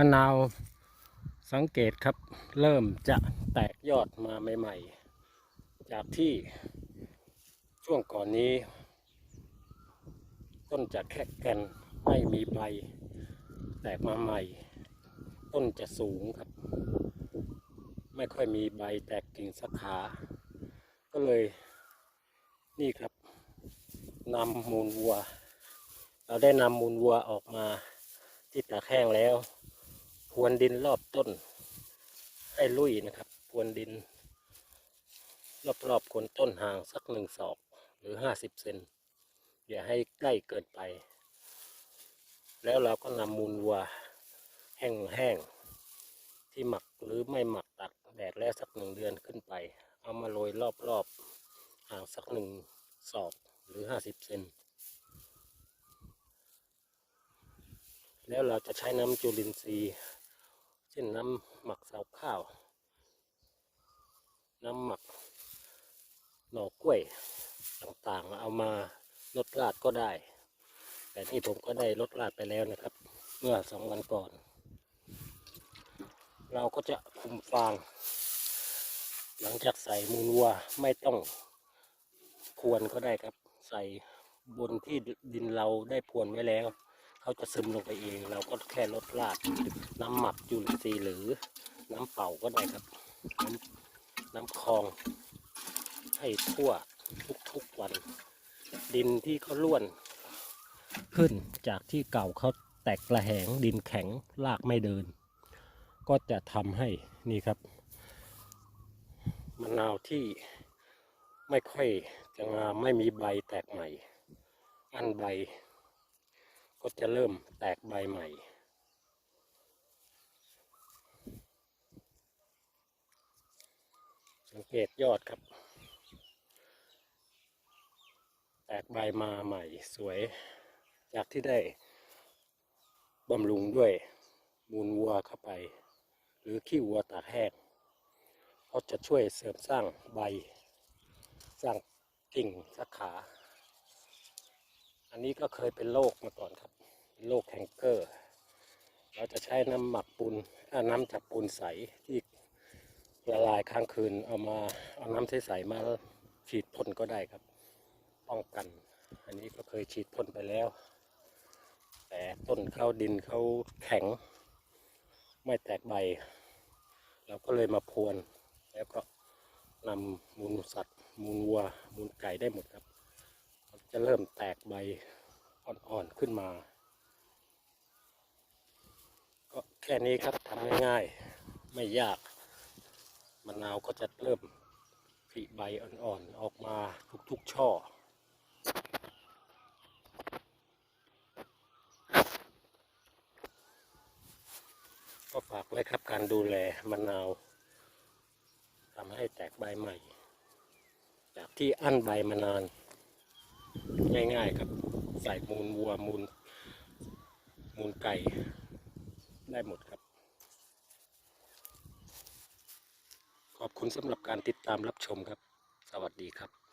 มะนาวสังเกตครับ เริ่มจะแตกยอดมาใหม่ ๆ จากที่ช่วงก่อนนี้ ต้นจะแค่แกนไม่มีใบ แตกมาใหม่ ต้นจะสูงครับ ไม่ค่อยมีใบแตกกิ่งสาขา ก็เลยนี่ครับนำมูลวัว เราได้นำมูลวัวออกมาที่ตากแห้งแล้ว รวนดินรอบต้น ให้ลุยนะครับพรวนดิน รอบๆโคนต้นห่างสักหนึ่งศอกหรือห้าสิบเซนอย่าให้ใกล้เกินไป แล้วเราก็นำมูลวัวแห้งๆที่หมักหรือไม่หมักตากแดดแล้วสักหนึ่งเดือนขึ้นไป เอามาโรยรอบๆห่างสักหนึ่งศอกหรือห้าสิบเซนแล้วเราจะใช้น้ำจุลินทรีย์ ช่นน้ำหมักเสาวข้าว น้ำหมักหน่อกล้วยต่างๆ เอามาลดราดก็ได้ แต่นี่ผมก็ได้ลดราดไปแล้วนะครับ เมื่อสองวันก่อน เราก็จะคุมฟาง หลังจากใส่มูลวัวไม่ต้องควรก็ได้ครับ ใส่บนที่ดินเราได้พรวนไว้แล้ว เขาจะซึมลงไปเอง เราก็แค่ลดราดน้ำหมักจุลินทรีย์หรือน้ำเป่าก็ได้ครับ น้ำน้ำคลอง ให้ทั่วทุกๆวัน ดินที่เขาล้วน ขึ้นจากที่เก่าเขาแตกระแหงดินแข็งรากไม่เดิน ก็จะทำให้นี่ครับมะนาวที่ไม่ค่อยจะงามไม่มีใบแตกใหม่ อันใบ ก็จะเริ่มแตกใบใหม่ สังเกตยอดครับ แตกใบมาใหม่สวย จากที่ได้บำรุงด้วยมูลวัวเข้าไป หรือขี้วัวตากแห้งเขาจะช่วยเสริมสร้างใบ สร้างกิ่งสาขา อันนี้ก็เคยเป็นโรคมาก่อนครับโรคแคนเกอร์ เราจะใช้น้ำหมักปูนน้ำจากปูนใสที่ละลายค้างคืนเอามาเอาน้ำใสๆมาฉีดพ่นก็ได้ครับ ป้องกัน อันนี้ก็เคยฉีดพ่นไปแล้ว แต่ต้นเขาดินเขาแข็ง ไม่แตกใบ เราก็เลยมาพรวน แล้วก็นำมูลสัตว์ มูลวัว มูลไก่ได้หมดครับ จะเริ่มแตกใบอ่อนๆขึ้นมา ก็แค่นี้ครับทำง่ายๆ ไม่ยากมะนาวก็จะเริ่มผลิใบอ่อนๆ ออกมาทุกๆช่อก็ฝากไว้ครับการดูแลมะนาวทำให้แตกใบใหม่ จากที่อั้นใบมานาน ง่ายๆครับใส่มูลวัวมูลมูลไก่ได้หมดครับ ขอบคุณสำหรับการติดตามรับชมครับ สวัสดีครับ